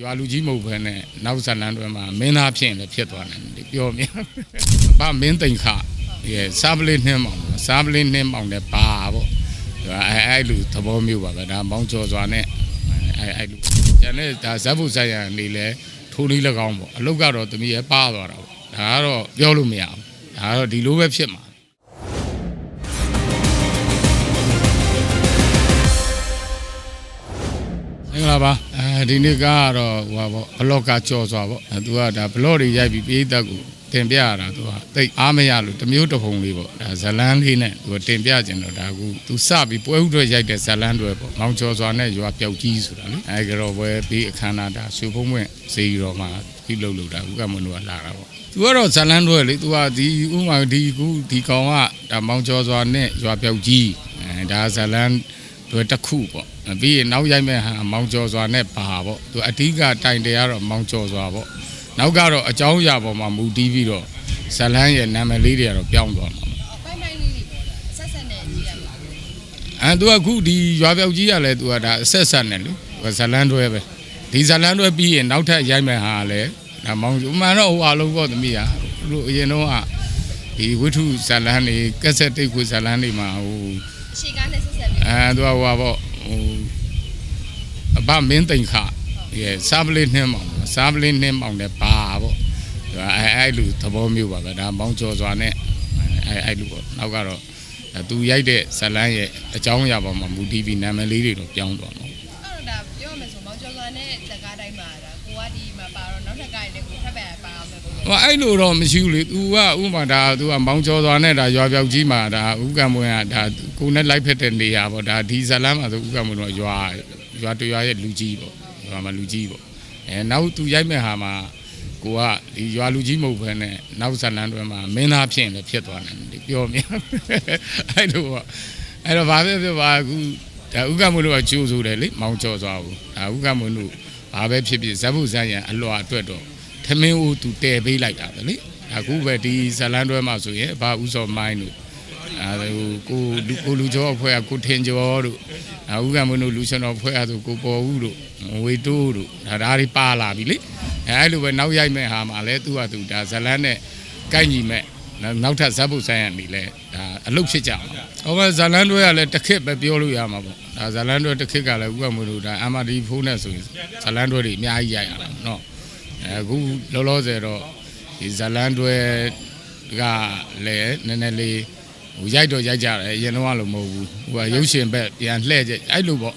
ရွာလူကြီးမဟုတ်ဘဲနဲ့နောက်ဇလန်တွေမှာမင်းသားဖြစ်ရင်လည်းဖြစ်သွားနိုင်တယ်ပြောမြင်ဘာမင်းတိန်ခရဲ့စားပလေးနှင်းမောင်စားပလေးနှင်းမောင်တဲ့ပါပေါ့အဲအဲ့လူသဘောမျိုးပါပဲဒါမောင်ကျော်စွာနဲ့အဲအဲ့လူကျန်တဲ့ဒါဇက်ဖို့ဆိုင်ရနေလဲထိုးလေး၎င်းပေါ့အလုတ်ကတော့တမီးရဲ့ပါသွားတာပေါ့ဒါကတော့ပြောလို့မရဘူးဒါကတော့ဒီလိုပဲဖြစ်မှာ င်္ဂလာပါအဲဒီနေ့ကတော့ဟိုပါပေါ့ဘလော့ကကြော်စွာပေါ့အဲသူကဒါဘလော့တွေရိုက်ပြီးပြည်သက်ကိုတင်ပြရတာသူကတိတ်အားမရလို့တစ်မျိုးတစ်ပုံလေးပေါ့ဒါဇလန်းလေးနဲ့သူကတင်ပြကျင်တော့ဒါကူသူစပြီးပွဲဥတွေရိုက်တဲ့ဇလန်းတွေပေါ့မောင်ကျော်စွာနဲ့ရွာပျောက်ကြီးဆိုတာလေအဲကြော်ပွဲပြီးအခမ်းအနားဒါရှုပ်ဖုံးပွင့်ဈေးတော်မှာပြီးလှုပ်လို့ဒါကူကမွန်တို့ကလာတာပေါ့သူကတော့ဇလန်းတွေလေသူကဒီဥမာဒီကူဒီကောင်ကဒါမောင်ကျော်စွာနဲ့ရွာပျောက်ကြီးအဲဒါဇလန်း တွေတစ်ခုပေါ့ပြီးရင်နောက်ရိုက်မဲ့ဟာမောင်ကျော်စွာနဲ့ပါပေါ့သူအဓိကတိုင်တရားတော့မောင်ကျော်စွာပေါ့နောက်ကတော့အကြောင်းအရာပေါ်မှာမူတည်ပြီးတော့ဇလန်းရဲ့နာမည်လေးတွေကတော့ပြောင်းသွားမှာပေါ့ပိုင်းပိုင်းလေးတွေဆက်ဆက်နဲ့ကြည့်ရမှာအဲသူကအခုဒီရွာပြောက်ကြီးကလည်းသူကဒါအဆက်ဆက်နဲ့လေသူကဇလန်းတွဲပဲဒီဇလန်းတွဲပြီးရင်နောက်ထပ်ရိုက်မဲ့ဟာကလည်းဒါမောင်ကျော်မှန်တော့ဟိုအလုံးပေါ့သမီးဟာသူတို့အရင်တော့ကဒီဝိထုဇလန်းတွေကက်ဆက်တိတ်ကိုဇလန်းတွေမှာဟို ရှေကားနဲ့ဆက်ဆက်ပြီးအဲသူကဟိုပါပေါ့ဟိုအဘမင်းတိန်ခရဲ့စားပလေးနှင်းမောင်စားပလေးနှင်းမောင်တဲ့ပါပေါ့သူကအဲအဲ့လူသဘောမျိုးပါပဲဒါမောင်ကျော်စွာနဲ့အဲအဲ့လူပေါ့နောက်ကတော့ဒါသူရိုက်တဲ့ဇလန်းရဲ့အကြောင်းအရာပေါ်မှာမူတည်ပြီးနာမည်လေးတွေတော့ပြောင်းသွားမှာအဲ့တော့ဒါပြောရမယ်ဆိုမောင်ကျော်စွာနဲ့ဇက်ကားတိုင်းမှာဒါ ကိုကဒီမှာပါတော့နောက်ထပ်ကားတွေလည်းကိုထပ်ပဲပါအောင်ပဲကို ဟိုအဲ့လိုတော့မရှိဘူးလေ तू ကဥပမာဒါ तू ကမောင်ကျော်စွာနဲ့ဒါရွာပြောက်ကြီးမှာဒါဥက္ကံမွင်ကဒါကိုနဲ့လိုက်ဖက်တဲ့နေရာပေါ့ဒါဒီဇလန်းမှာဆိုဥက္ကံမွင်တော့ရွာရွာတရွာရဲ့လူကြီးပေါ့ရွာမှာလူကြီးပေါ့အဲနောက် तू ရိုက်မဲ့ဟာမှာကိုကဒီရွာလူကြီးမဟုတ်ဘဲနဲ့နောက်ဇလန်းတွေမှာမင်းသားဖြစ်ရင်လည်းဖြစ်သွားနိုင်တယ်ပြောမြင်အဲ့လိုပေါ့အဲ့တော့ဘာပဲဖြစ်ပါအခုဒါဥက္ကံမွင်တို့ကကြိုးဆိုတယ်လေမောင်ကျော်စွာကိုဒါဥက္ကံမွင်တို့ ဘာပဲဖြစ်ဖြစ်ဇက်ဖို့ဇက်ရန်အလွာအတွက်တော့ထမင်းဦးသူတဲပေးလိုက်တာပဲလေအခုပဲဒီဇလန်တွဲမှာဆိုရင်ဘာဥစောမိုင်းတို့အဲကိုလူကိုလူကျော်အဖွဲ့ကကိုထင်ကျော်တို့အဥကမွန်းတို့လူရှင်တော်အဖွဲ့ကဆိုကိုပေါ်ဦးတို့ဝေတိုးတို့ဒါဒါတွေပါလာပြီလေအဲအဲ့လိုပဲနောက်ရိုက်မဲ့ဟာမှာလဲသူကသူဒါဇလန်နဲ့ကိုက်ညီမဲ့ နောက်ထပ်ဇက်ဖို့ဆိုင်ရနေလဲဒါအလုတ်ဖြစ်ကြမှာဟောပဲဇလန်တွဲကလည်းတစ်ခစ်ပဲပြောလို့ရမှာပေါ့ဒါဇလန်တွဲတစ်ခစ်ကလည်းဥကမွန်းတို့ဒါအမဒီဖုန်းနဲ့ဆိုရင်ဇလန်တွဲတွေအများကြီးရိုက်ရတာနော်အခုလောလောဆယ်တော့ဒီဇလန်တွဲကလည်းနည်းနည်းလေးဟိုရိုက်တော့ရိုက်ကြတယ်အရင်တော့လို့မဟုတ်ဘူးဟိုကရုပ်ရှင်ဘက်ပြန်လှည့်ကြအဲ့လိုပေါ့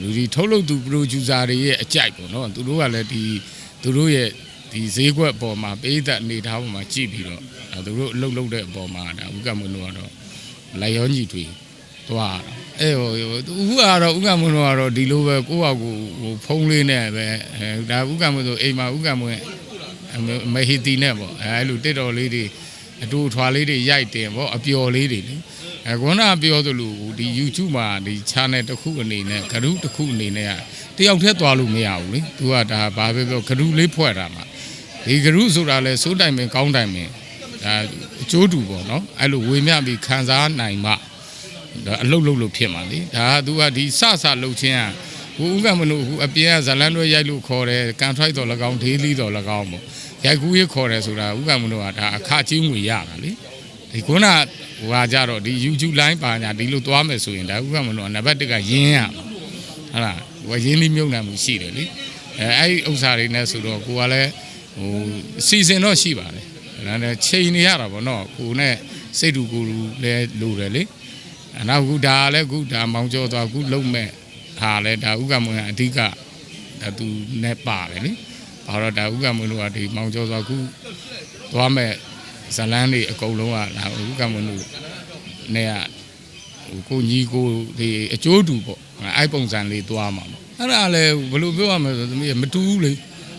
လူဒီထုတ်လုပ်သူပရိုဂျူဆာတွေရဲ့အကြိုက်ပေါ့နော်သူတို့ကလည်းဒီသူတို့ရဲ့ ဒီဈေးကွက်အပေါ်မှာပေးသက်အနေထားပေါ်မှာကြည့်ပြီးတော့အဲသူတို့အလုပ်လုပ်တဲ့အပေါ်မှာဒါဥက္ကမွန်းတို့ကတော့လိုက်ရောညီတွေသွားတာအဲဟိုဥကတော့ဥက္ကမွန်းတို့ကတော့ဒီလိုပဲကိုယ့်ဟာကိုယ်ဟိုဖုံးလေးနဲ့ပဲအဲဒါဥက္ကမွန်းဆိုအိမ်မှာဥက္ကမွန်းမဟီတီနဲ့ပေါ့အဲလိုတစ်တော်လေးတွေအတူထွာလေးတွေရိုက်တင်ပေါ့အပျော်လေးတွေလေအဲခုနကပြောသလိုဒီ YouTube မှာဒီ channel တစ်ခုအနေနဲ့ဂရုတစ်ခုအနေနဲ့ကတယောက်တည်းသွားလို့မရဘူးလေသူကဒါဘာပဲပြောဂရုလေးဖွဲ့တာမှာ ဒီဂရုဆိုတာလဲစိုးတိုင်ပင်ကောင်းတိုင်ပင်ဒါအကျိုးတူပေါ့နော်အဲ့လိုဝေမျှပြီးခံစားနိုင်မှဒါအလုတ်လုတ်လို့ဖြစ်မှာလေဒါကသူကဒီစစလှုပ်ချင်းကဟိုဥကမလို့ဟိုအပြင်ကဇလန်တွေရိုက်လို့ခေါ်တယ်ကန်ထရိုက်တော်၎င်းဒေးလီတော်၎င်းပေါ့ရိုက်ကူးရေးခေါ်တယ်ဆိုတာဥကမလို့ကဒါအခချင်းငွေရတာလေဒီခုနဟိုဟာကြတော့ဒီ YouTube line ပါညာဒီလိုသွားမယ်ဆိုရင်ဒါဥကမလို့ကနံပါတ်1ကရင်းရမှာဟုတ်လားဟိုကရင်းလေးမြုပ်နှံမှုရှိတယ်လေအဲအဲ့ဒီဥစ္စာတွေနဲ့ဆိုတော့ကိုကလည်း ဟိုစီစဉ်တော့ရှိပါတယ်ဒါနဲ့ချိန်နေရတာပေါ့နော်ကိုနဲ့စိတ်တူကိုယ်တူလည်းလိုတယ်လေအနောက်ခုဒါလည်းခုဒါမောင်ကျော်သွားခုလုံးမဲ့ဟာလဲဒါဥက္ကမွန်ကအဓိကဒါသူနဲ့ပါတယ်လေဘာတော့ဒါဥက္ကမွန်တို့ကဒီမောင်ကျော်စွာခုသွားမဲ့ဇလန်းတွေအကုန်လုံးကဒါဥက္ကမွန်တို့နဲ့ကဟိုကိုညီကိုဒီအကျိုးတူပေါ့အဲ့ပုံစံလေးသွားမှာပေါ့အဲ့ဒါလည်းဘယ်လိုပြောရမလဲဆိုသမီးမတူဘူးလေ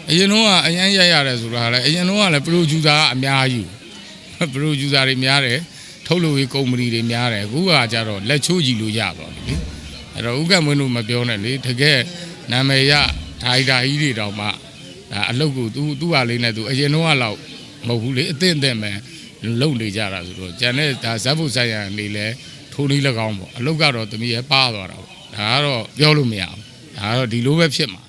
အရင်တော့ကအရန်ရိုက်ရတယ်ဆိုတာလည်းအရင်တော့ကလည်းပရိုဂျူဆာကအများကြီးပရိုဂျူဆာတွေများတယ်ထုတ်လုပ်ရေးကုမ္ပဏီတွေများတယ်အခုကကြတော့လက်ချိုးကြည့်လို့ရပါပြီလေအဲ့တော့ဥက္ကမွန်းတို့မပြောနဲ့လေတကယ်နာမည်ရဒိုင်တာကြီးတွေတောင်မှဒါအလုတ်ကိုသူသူ့ဟာလေးနဲ့သူအရင်တော့ကတော့မဟုတ်ဘူးလေအသင့်အသင့်ပဲလုံနေကြတာဆိုတော့ကျန်တဲ့ဒါဇက်ဖို့ဆိုင်ရနေလဲထိုးလေး၎င်းပေါ့အလုတ်ကတော့တမီးရဲ့ပါသွားတာပေါ့ဒါကတော့ပြောလို့မရဘူးဒါကတော့ဒီလိုပဲဖြစ်မှာ